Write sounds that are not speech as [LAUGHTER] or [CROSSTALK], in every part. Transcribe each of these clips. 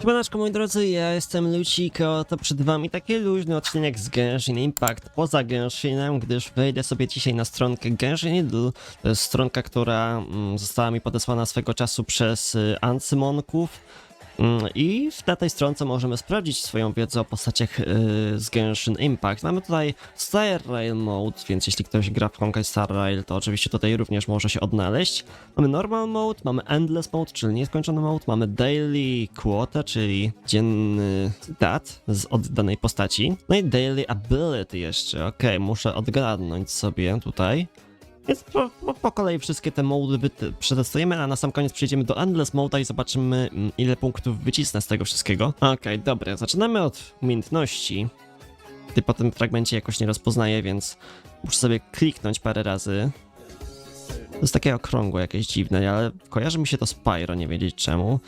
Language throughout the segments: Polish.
Siemaneczko moi drodzy, ja jestem Luciko, to przed wami taki luźny odcinek z Genshin Impact poza Genshinem, gdyż wejdę sobie dzisiaj na stronkę Genshin Idol. To jest stronka, która mm, została mi podesłana swego czasu przez y, Ancymonków. Mm, I na tej stronce możemy sprawdzić swoją wiedzę o postaciach y, z Genshin Impact. Mamy tutaj Star Rail Mode, więc jeśli ktoś gra w Honkai Star Rail, to oczywiście tutaj również może się odnaleźć. Mamy Normal Mode, mamy Endless Mode, czyli nieskończony mode, mamy Daily Quota, czyli dzienny dat z od danej postaci. No i Daily Ability jeszcze, okej, muszę odgadnąć sobie tutaj. Więc po, po, po kolei wszystkie te mody przetestujemy, a na sam koniec przejdziemy do Endless Mode'a i zobaczymy mm, ile punktów wycisnę z tego wszystkiego. Okej, dobra, zaczynamy od umiejętności. Ty po tym fragmencie jakoś nie rozpoznaję, więc muszę sobie kliknąć parę razy. To jest takie okrągłe, jakieś dziwne, ale kojarzy mi się to z Pyro, nie wiedzieć czemu.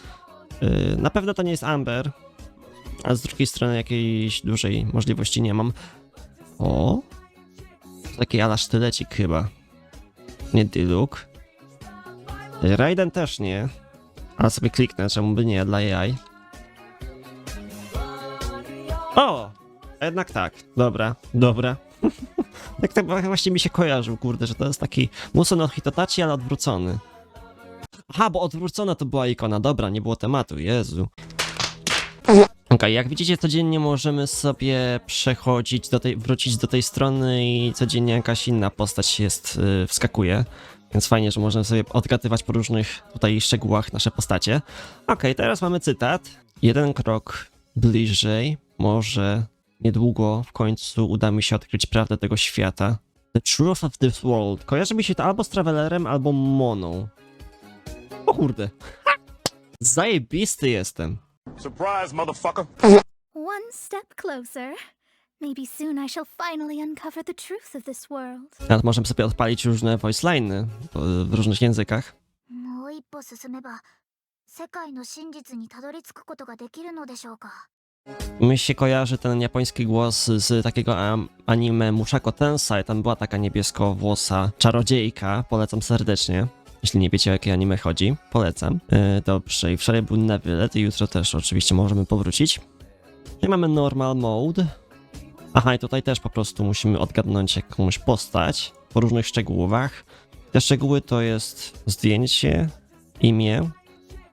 Yy, na pewno to nie jest Amber, a z drugiej strony jakiejś dużej możliwości nie mam. O! Taki ala sztylecik chyba. Nie Diluc. Raiden też nie. Ale sobie kliknę, czemu by nie, dla AI. O! Jednak tak. Dobra, dobra. [LAUGHS] Tak właśnie mi się kojarzył, kurde, że to jest taki Muso no Hitotachi, ale odwrócony. Aha, bo odwrócona to była ikona. Dobra, nie było tematu, Jezu. Okej, jak widzicie, codziennie możemy sobie przechodzić do tej, wrócić do tej strony i codziennie jakaś inna postać jest, yy, wskakuje. Więc fajnie, że możemy sobie odgadywać po różnych tutaj szczegółach nasze postacie. Okej, teraz mamy cytat. Jeden krok bliżej, może niedługo w końcu uda mi się odkryć prawdę tego świata. The truth of this world. Kojarzy mi się to albo z Travelerem, albo Moną. O kurde. Ha! [LAUGHS] Zajebisty jestem. Surprise, motherfucker. One step closer. Maybe soon I shall finally uncover the truth of this world. Nawet możemy sobie odpalić różne voice line'y y, w różnych językach. もう一歩進めば世界の真実にたどり着くことができるのでしょうか Mi się kojarzy ten japoński głos z takiego am- anime Mushako Tensei. Tam była taka niebieskowłosa czarodziejka. Polecam serdecznie. Jeśli nie wiecie o jakie anime chodzi, polecam. Yy, dobrze, i wczoraj był Neville, i jutro też oczywiście możemy powrócić. I mamy normal mode. Aha, i tutaj też po prostu musimy odgadnąć jakąś postać po różnych szczegółach. Te szczegóły to jest zdjęcie, imię,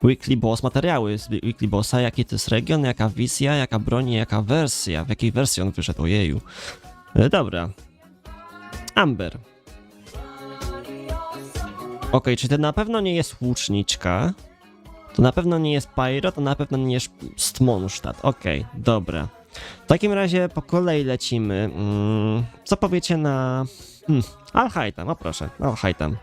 Weekly Boss, materiały z Weekly Bossa, jaki to jest region, jaka wizja, jaka broń, jaka wersja, w jakiej wersji on wyszedł, ojeju. E, Dobra. Amber. Okej, czy to na pewno nie jest łuczniczka? To na pewno nie jest Pyro, to na pewno nie jest Stmonstadt. Okej, dobra. W takim razie po kolei lecimy. Mm, co powiecie na... Hmm, Alhaitam, o proszę, Alhaitam.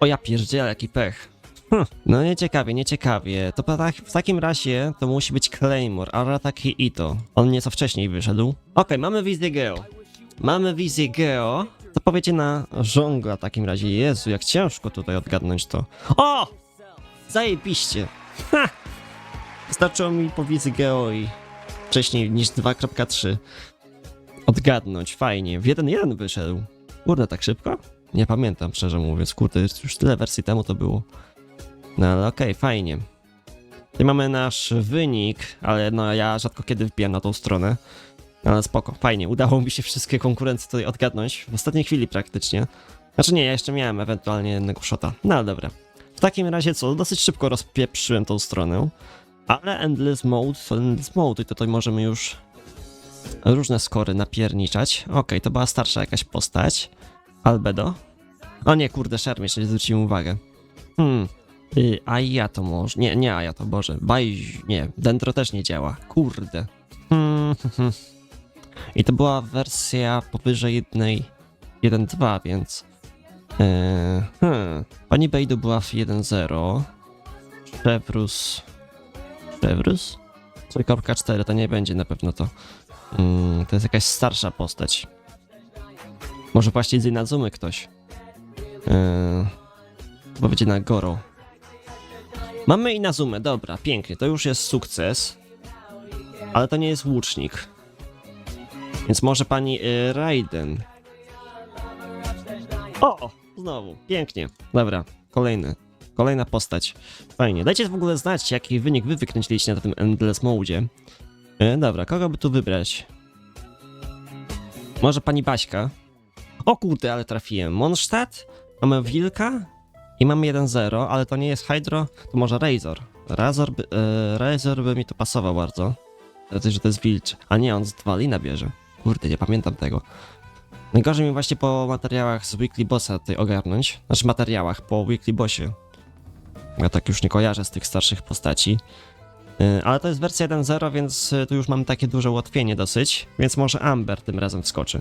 O ja pierdzielę, jaki pech. Hm, no nieciekawie, nieciekawie. To tak, w takim razie to musi być Claymore, Arataki Ito. On nieco wcześniej wyszedł. Okej, mamy wizję Geo. Mamy wizję Geo. To powiecie na żongla w takim razie. Jezu, jak ciężko tutaj odgadnąć to. O! Zajebiście. Ha! Wystarczyło mi po wizji Geo i wcześniej niż 2.3 odgadnąć. Fajnie. W 1.1 wyszedł. Kurde, tak szybko? Nie pamiętam, szczerze mówiąc. Kurde, już tyle wersji temu to było. No ale okej, fajnie. Tutaj mamy nasz wynik, ale no ja rzadko kiedy wbijam na tą stronę. Ale spoko, fajnie. Udało mi się wszystkie konkurencje tutaj odgadnąć. W ostatniej chwili praktycznie. Znaczy nie, ja jeszcze miałem ewentualnie jednego shota. No ale dobra. W takim razie co, dosyć szybko rozpieprzyłem tą stronę. Ale Endless Mode Endless Mode i tutaj możemy już różne skory napierniczać. Okej, to była starsza jakaś postać. Albedo. O nie, kurde, Sherm jeszcze nie zwróciłem uwagę. Hmm, Y, a ja to może. Nie, nie, a ja to Boże. Baj. Nie, Dendro też nie działa. Kurde. Hmm, hmm, hmm. I to była wersja powyżej jednej 1.2, więc. Yy, hmm. Pani Bejdu była w 1.0. Chevrouz. Chevrouz? 4.4 to nie będzie na pewno to. Mm, to jest jakaś starsza postać. Może właśnie z Inazumy ktoś. Yy, to będzie na Goro. Mamy Inazumę, dobra, pięknie, to już jest sukces. Ale to nie jest łucznik. Więc może pani y, Raiden. O! Znowu, pięknie. Dobra, kolejny. kolejna postać. Fajnie. Dajcie w ogóle znać, jaki wynik wy wykręciliście na tym Endless Mode. E, dobra, kogo by tu wybrać? Może pani Baśka? O kurde, ale trafiłem. Mondstadt, mamy Wilka i mamy 1-0, ale to nie jest Hydro, to może Razor. Razor by, e, Razor by mi tu pasował bardzo. Dlatego, że to jest wilczy. A nie, on z Dwalina bierze. Kurde, nie pamiętam tego. Najgorzej mi właśnie po materiałach z Weekly Bossa tutaj ogarnąć. Znaczy materiałach po Weekly Bossie. Ja tak już nie kojarzę z tych starszych postaci. Yy, Ale to jest wersja 1.0, więc y, tu już mam takie duże ułatwienie dosyć. Więc może Amber tym razem wskoczy.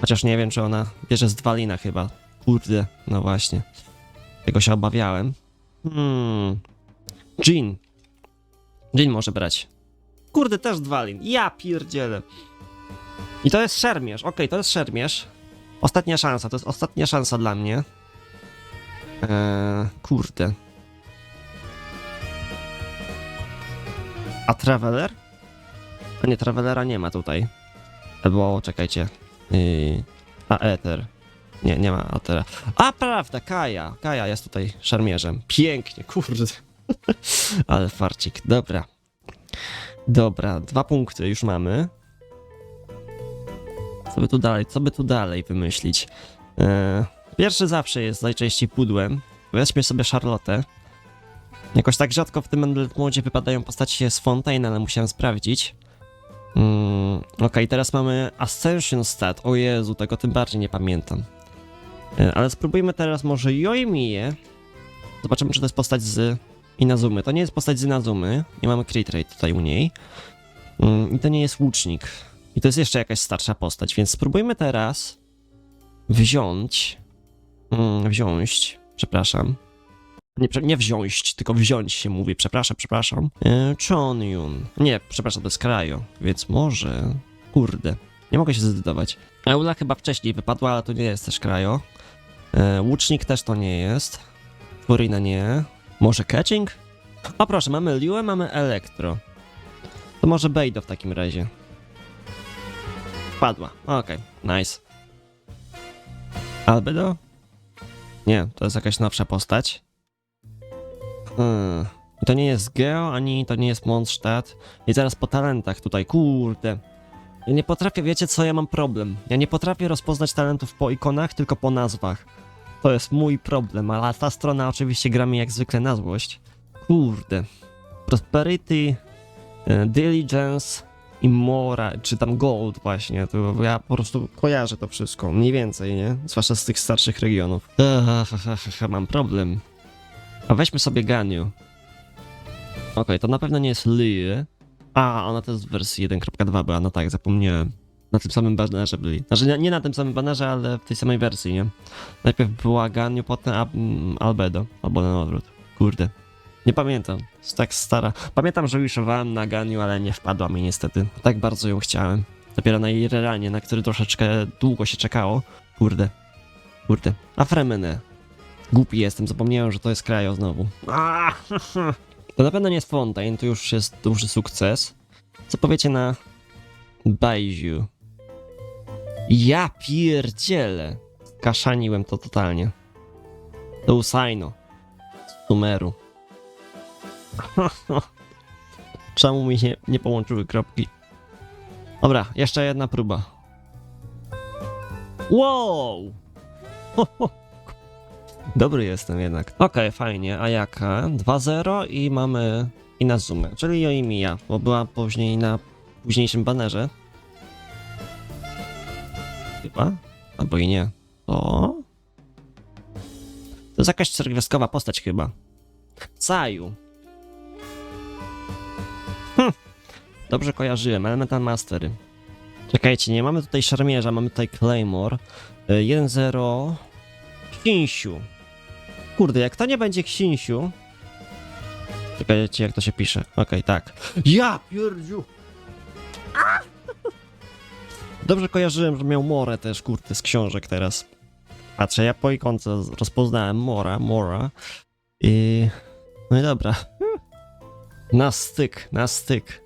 Chociaż nie wiem, czy ona bierze z Dwalina chyba. Kurde, no właśnie. Tego się obawiałem. Hmm. Jean. Jean może brać. Kurde, też Dwalin. Ja pierdzielę. I to jest szermierz. Okej, to jest szermierz. Ostatnia szansa, to jest ostatnia szansa dla mnie. Eee, kurde. A Traveler? A nie, Travelera nie ma tutaj. Albo, czekajcie. Yy, a Ether. Nie, nie ma Ethera. A, prawda, Kaja. Kaja jest tutaj szermierzem. Pięknie, kurde. [LAUGHS] Ale farcik, dobra. Dobra, dwa punkty już mamy. By tu dalej, co by tu dalej wymyślić? Eee, pierwszy zawsze jest najczęściej pudłem. Weźmy sobie Charlotte. Jakoś tak rzadko w tym Endless Modzie wypadają postacie z Fontaine, ale musiałem sprawdzić. Mm, Okej, teraz mamy Ascension Stat. O Jezu, tego tym bardziej nie pamiętam. E, Ale spróbujmy teraz może Yoimiję. Zobaczymy, czy to jest postać z Inazumy. To nie jest postać z Inazumy. Nie mamy crit rate tutaj u niej. Mm, I to nie jest łucznik. I to jest jeszcze jakaś starsza postać, więc spróbujmy teraz wziąć. Mm, wziąć. Przepraszam. Nie, nie wziąć, tylko wziąć się mówi. Przepraszam, przepraszam. E, Chonyun. Nie, przepraszam, to jest Krajo. Więc może. Kurde. Nie mogę się zdecydować. Eula chyba wcześniej wypadła, ale to nie jest też Krajo. E, łucznik też to nie jest. Furina nie. Może Catching? O proszę, mamy Liuę, mamy Elektro. To może Bejdo w takim razie. Padła. Okej, nice. Albedo? Nie, to jest jakaś nowsza postać. Hmm. To nie jest Geo, ani to nie jest Mondstadt. I zaraz po talentach tutaj, kurde. Ja nie potrafię, wiecie co, ja mam problem. Ja nie potrafię rozpoznać talentów po ikonach, tylko po nazwach. To jest mój problem, ale ta strona oczywiście gra mi jak zwykle na złość. Kurde. Prosperity, e, Diligence i Mora, czy tam Gold właśnie, to ja po prostu kojarzę to wszystko, mniej więcej, nie? Zwłaszcza z tych starszych regionów. Ech, mam problem. A weźmy sobie Ganiu. Okej, to na pewno nie jest Lee. A, ona to jest w wersji 1.2 była, no tak, zapomniałem. Na tym samym banerze byli. Znaczy nie, na tym samym banerze, ale w tej samej wersji, nie? Najpierw była Ganiu, potem Albedo, albo na odwrót. Kurde. Nie pamiętam, jest tak stara. Pamiętam, że wishowałem na Ganiu, ale nie wpadła mi niestety. Tak bardzo ją chciałem. Dopiero na jej reranie, na który troszeczkę długo się czekało. Kurde. Kurde. A Fremene. Głupi jestem, zapomniałem, że to jest Krajo znowu. [LAUGHS] To na pewno nie jest Fontaine, to już jest duży sukces. Co powiecie na Baiziu? Ja pierdzielę. Kaszaniłem to totalnie. To Usaino. Z Sumeru. [LAUGHS] Czemu mi się nie połączyły kropki? Dobra, jeszcze jedna próba. Wow! [LAUGHS] Dobry jestem jednak. Okej, fajnie. A jaka? 2-0 i mamy Inazumę, czyli Yoimiya, bo była później na późniejszym banerze. Chyba? Albo i nie. O? To jest jakaś postać chyba. Saju. Dobrze kojarzyłem, Elemental Mastery. Czekajcie, nie mamy tutaj szermierza, mamy tutaj Claymore. Y, 1-0. Księsiu. Kurde, jak to nie będzie Księsiu... Czekajcie, jak to się pisze. Okej, tak. Ja pierdziu! Dobrze kojarzyłem, że miał Morę też, kurde, z książek teraz. Patrzę, ja po ikonce rozpoznałem Mora, Mora. I... No i dobra. Na styk, na styk.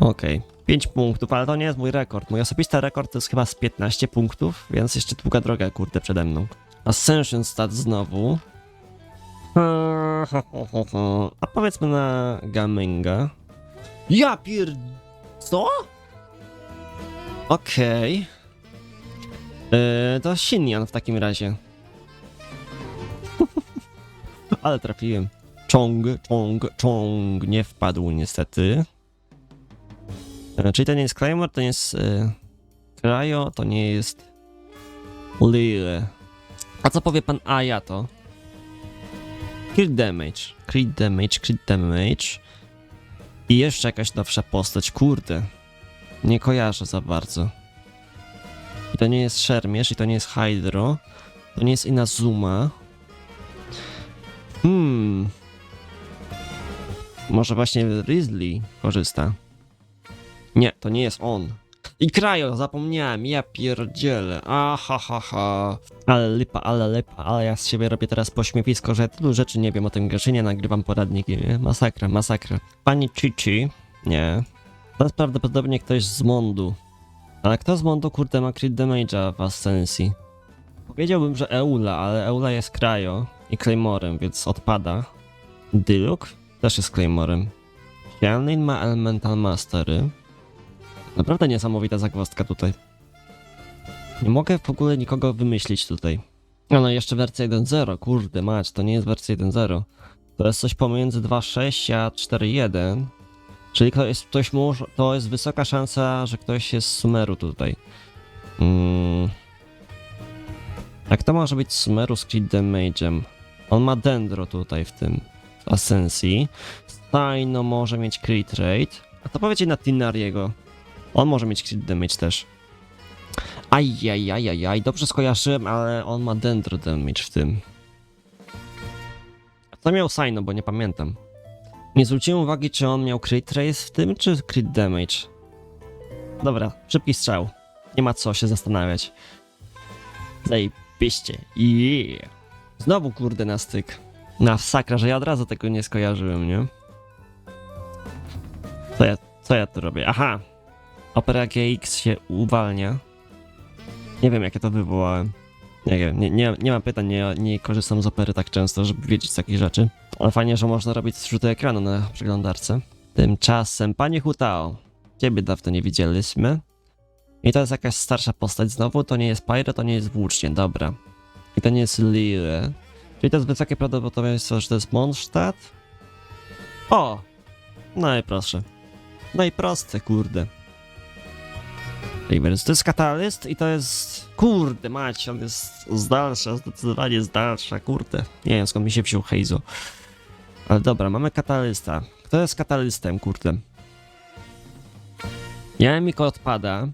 Okej. 5 punktów, ale to nie jest mój rekord. Mój osobisty rekord to jest chyba z 15 punktów, więc jeszcze długa droga, kurde, przede mną. Ascension stat znowu. A powiedzmy na Gaminga. Ja pier... Co? Okej. Yy, to Shinyan w takim razie. [LAUGHS] Ale trafiłem. Chong, Chong, Chong. Nie wpadł niestety. Czyli to nie jest Claymore, to nie jest e, Cryo, to nie jest Lille. A co powie pan Ayato? Crit damage, crit damage, crit damage. I jeszcze jakaś nowsza postać, kurde. Nie kojarzę za bardzo. I to nie jest Szermierz, i to nie jest Hydro. To nie jest Inazuma. Hmm. Może właśnie Rizli korzysta. Nie, to nie jest on. I Krajo, zapomniałem, ja pierdzielę. Aha, ha, ha. Ale lipa, ale lipa, ale ja z siebie robię teraz pośmiewisko, że tylu rzeczy nie wiem o tym grze, nagrywam poradniki, nie? Masakra, masakra. Pani Chichi? Nie. To jest prawdopodobnie ktoś z Mondu. Ale kto z Mondu, kurde, ma crit damage'a w Ascensji? Powiedziałbym, że Eula, ale Eula jest Krajo i Claymorem, więc odpada. Dyluk też jest Claymorem. Xianlin ma Elemental Mastery. Naprawdę niesamowita zagwozdka tutaj. Nie mogę w ogóle nikogo wymyślić tutaj. A no jeszcze wersja 1.0, kurde mać, to nie jest wersja 1.0. To jest coś pomiędzy 2.6 a 4.1. Czyli to jest, ktoś może, to jest wysoka szansa, że ktoś jest z Sumeru tutaj. Mm. A kto może być Sumeru z crit damage'em? On ma Dendro tutaj w tym, w Ascensji. Steino może mieć crit rate. A to powiecie na Tinariego. On może mieć crit damage też. Ajajajajaj, dobrze skojarzyłem, ale on ma dendro damage w tym. Co miał Sino, bo nie pamiętam. Nie zwróciłem uwagi, czy on miał crit race w tym, czy crit damage. Dobra, szybki strzał. Nie ma co się zastanawiać. Zajebiście. Yeah. Znowu kurde na styk. Na sakra, że ja od razu tego nie skojarzyłem, nie? Co ja, co ja tu robię? Aha! Opera GX się uwalnia. Nie wiem, jakie to wywołałem. Nie wiem, nie, nie, nie mam pytań, nie, nie korzystam z opery tak często, żeby wiedzieć takich rzeczy. Ale fajnie, że można robić zrzuty ekranu na przeglądarce. Tymczasem, panie Hutao, ciebie dawno nie widzieliśmy. I to jest jakaś starsza postać znowu, to nie jest Pyro, to nie jest włócznie, dobra. I to nie jest Lille. Czyli to jest wysokie prawdopodobieństwo, że to jest Mondstadt. O! No i proszę. No i proste, kurde. Rivers. To jest katalyst i to jest. Kurde, mać, on jest z dalsza, zdecydowanie z dalsza, kurde. Nie wiem skąd mi się wziął Heizo. Ale dobra, mamy katalysta. Kto jest katalystem, kurde? Jamiko odpada.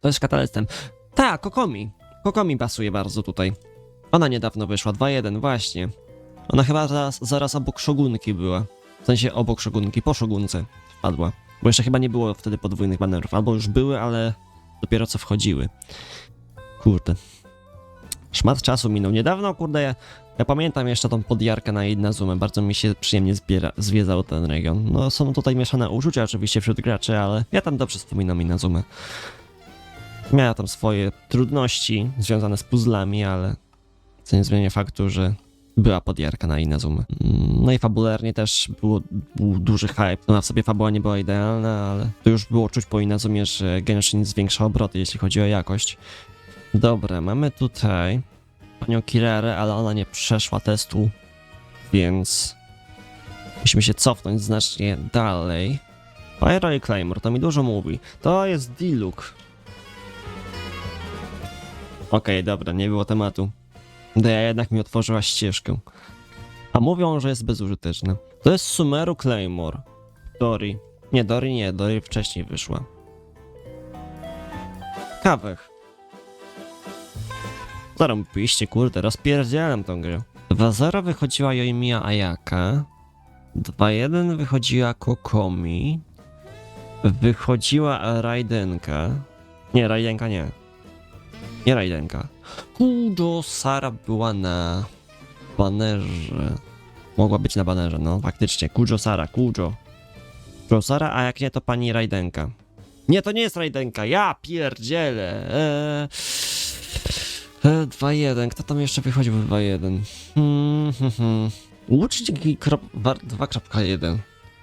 To jest katalystem. Tak, Kokomi. Kokomi pasuje bardzo tutaj. Ona niedawno wyszła, 2-1, właśnie. Ona chyba zaraz, zaraz obok Szogunki była. W sensie obok Szogunki, po Szogunce wpadła. Bo jeszcze chyba nie było wtedy podwójnych banerów. Albo już były, ale dopiero co wchodziły. Kurde. Szmat czasu minął. Niedawno, kurde, ja, ja pamiętam jeszcze tą podjarkę na Innazumę. Bardzo mi się przyjemnie zbiera, zwiedzał ten region. No, są tutaj mieszane uczucia oczywiście wśród graczy, ale ja tam dobrze wspominam Innazumę. Miała tam swoje trudności związane z puzzlami, ale co nie zmienia faktu, że była podjarka na Inazumę. Mm, No i fabularnie też było, był duży hype. Ona w sobie fabuła nie była idealna, ale to już było czuć po Inazumie, że Genshin zwiększa obroty, jeśli chodzi o jakość. Dobra, mamy tutaj panią Kirerę, ale ona nie przeszła testu, więc musimy się cofnąć znacznie dalej. Pyro Claymore, to mi dużo mówi. To jest Diluk. Okej, dobra, nie było tematu. Deja jednak mi otworzyła ścieżkę. A mówią, że jest bezużyteczna. To jest Sumeru Claymore. Dori. Nie, Dori nie, Dori wcześniej wyszła. Kawech. Zarąbiście, kurde, rozpierdzielam tą grę. 2-0 wychodziła Yoimiya Ayaka. 2-1 wychodziła Kokomi. Wychodziła Raidenka. Nie, Raidenka nie. Nie Raidenka. Kujo Sara była na banerze. Mogła być na banerze, no faktycznie. Kujo Sara, Kujo. Kujo Sara, a jak nie, to pani Raidenka. Nie, to nie jest Raidenka, ja pierdzielę. Eee, e, 2-1, kto tam jeszcze wychodził w 2-1? Hmm, hmm, hmm. Łucznik krop, war, 2.1.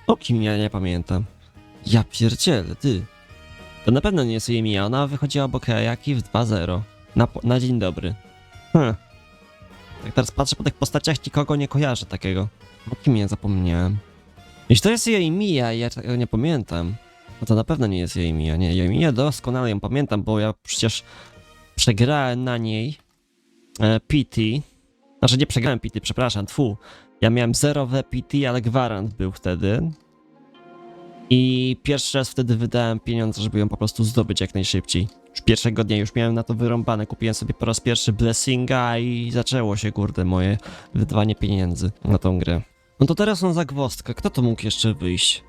O kim ja nie pamiętam. Ja pierdzielę, ty. To na pewno nie jest mija, ona wychodziła obok Jaki w 2.0. Na, na dzień dobry. Hm. Jak teraz patrzę po tych postaciach, nikogo nie kojarzę takiego. O kim ja zapomniałem? Jeśli to jest mija i ja tego nie pamiętam, no to na pewno nie jest mija. Nie, mija doskonale ją pamiętam, bo ja przecież przegrałem na niej e, PT. Znaczy nie przegrałem PT, przepraszam, tfu. Ja miałem zerowe PT, ale gwarant był wtedy. I pierwszy raz wtedy wydałem pieniądze, żeby ją po prostu zdobyć jak najszybciej. Już pierwszego dnia już miałem na to wyrąbane. Kupiłem sobie po raz pierwszy Blessinga i zaczęło się, kurde, moje wydawanie pieniędzy na tą grę. No to teraz są zagwozdka. Kto to mógł jeszcze wyjść?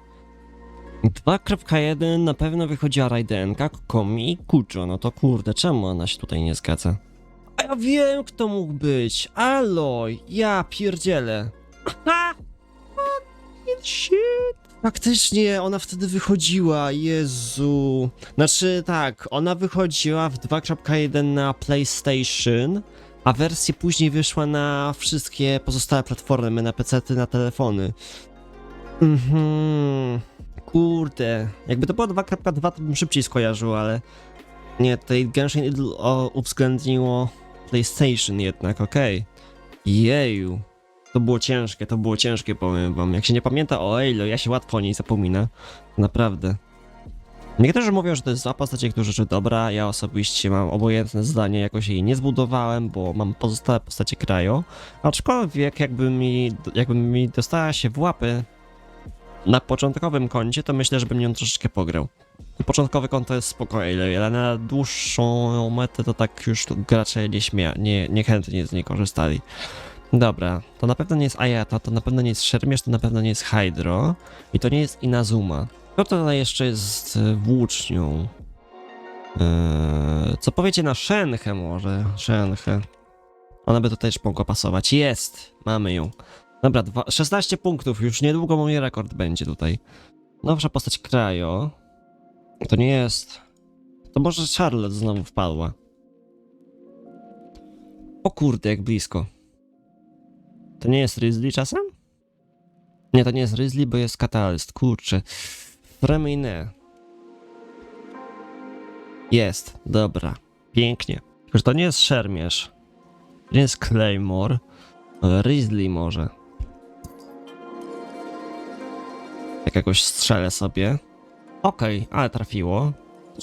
2.1 na pewno wychodziła Raidenka, Komi i Kujo. No to kurde, czemu ona się tutaj nie zgadza? A ja wiem, kto mógł być. Aloy, ja pierdzielę. [LAUGHS] Ha! Shit. Faktycznie, ona wtedy wychodziła, Jezu. Znaczy tak, ona wychodziła w 2.1 na PlayStation, a wersja później wyszła na wszystkie pozostałe platformy, na PC, na telefony. Mhm. Kurde. Jakby to było 2.2, to bym szybciej skojarzył, ale... Nie, tutaj Genshin Idol uwzględniło PlayStation jednak, okej. Jeju. To było ciężkie, to było ciężkie, powiem wam. Jak się nie pamięta o Aloy, ja się łatwo o niej zapomina. Naprawdę. Niektórzy mówią, że to jest zła postać, niektórzy, że dobra. Ja osobiście mam obojętne zdanie, jakoś jej nie zbudowałem, bo mam pozostałe postacie kraju. Aczkolwiek jakby mi, jakby mi dostała się w łapy na początkowym koncie, to myślę, że bym ją troszeczkę pograł. Początkowy konto jest spokojny, ale na dłuższą metę to tak już gracze nie śmia, nie, niechętnie z niej korzystali. Dobra, to na pewno nie jest Ayata, to na pewno nie jest Szermierz, to na pewno nie jest Hydro i to nie jest Inazuma. Kto tutaj jeszcze jest e, włócznią? Eee, co powiecie na Shenhe może? Shenhe. Ona by tutaj też mogła pasować. Jest! Mamy ją. Dobra, dwa, 16 punktów, już niedługo mój rekord będzie tutaj. Nowsza postać Krajo. To nie jest... To może Charlotte znowu wpadła. O kurde, jak blisko. To nie jest Rizli czasem? Nie, to nie jest Rizli, bo jest Catalyst. Kurczę. Fremine. Jest, dobra. Pięknie. Tylko, że to nie jest Szermierz. Nie jest Claymore. Rizli może. Jak jakoś strzelę sobie. Okej, ale trafiło.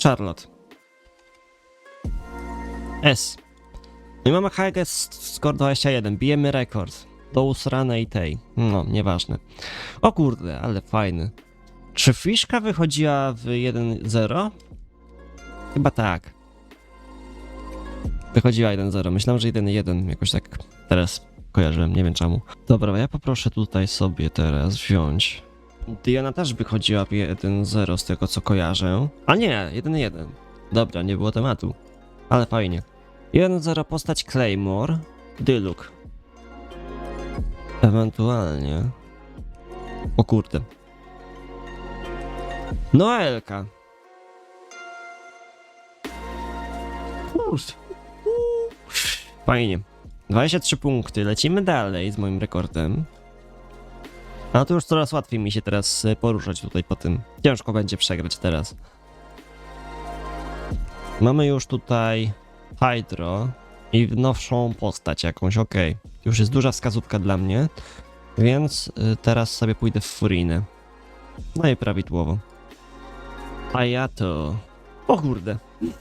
Charlotte. S. No i mamy Highest score 21. Bijemy rekord. Do usrane i tej. No, nieważne. O kurde, ale fajny. Czy Fiszka wychodziła w 1.0? Chyba tak. Wychodziła 1.0. Myślałem, że 1.1. Jakoś tak teraz kojarzyłem, nie wiem czemu. Dobra, ja poproszę tutaj sobie teraz wziąć. Diana też wychodziła w 1.0 z tego co kojarzę. A nie, 1.1. Dobra, nie było tematu. Ale fajnie. 1.0 postać Claymore. Dyluk. Ewentualnie. O kurde. Noelka. Uuu. Fajnie. 23 punkty. Lecimy dalej z moim rekordem. A to już coraz łatwiej mi się teraz e, poruszać tutaj po tym. Ciężko będzie przegrać teraz. Mamy już tutaj Hydro i nowszą postać jakąś, okej. Już jest duża wskazówka dla mnie, więc y, teraz sobie pójdę w Furinę. No i prawidłowo. A ja to... O kurde. [LAUGHS]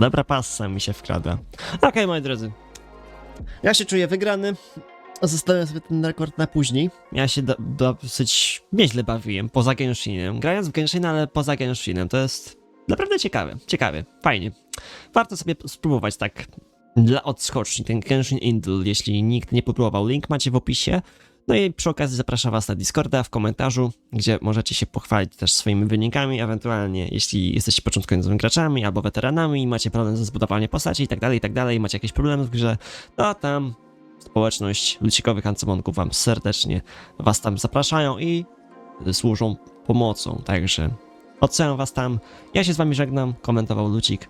Dobra passa mi się wkrada. Okej, moi drodzy. Ja się czuję wygrany. Zostawiam sobie ten rekord na później. Ja się do, dosyć nieźle bawiłem, poza Genshinem. Grając w Genshina, ale poza Genshinem. To jest naprawdę ciekawe, ciekawe, fajnie. Warto sobie spróbować tak dla odskoczni ten Genshin Indul, jeśli nikt nie próbował. Link macie w opisie. No i przy okazji zapraszam was na Discorda w komentarzu, gdzie możecie się pochwalić też swoimi wynikami, ewentualnie jeśli jesteście początkującymi graczami albo weteranami i macie problem ze zbudowaniem postaci i tak dalej, i tak dalej, macie jakieś problemy w grze, to tam społeczność lucikowych ancymonków wam serdecznie was tam zapraszają i służą pomocą, także odsyłam was tam. Ja się z wami żegnam, komentował Lucik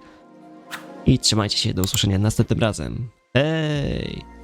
i trzymajcie się, do usłyszenia następnym razem. Hej!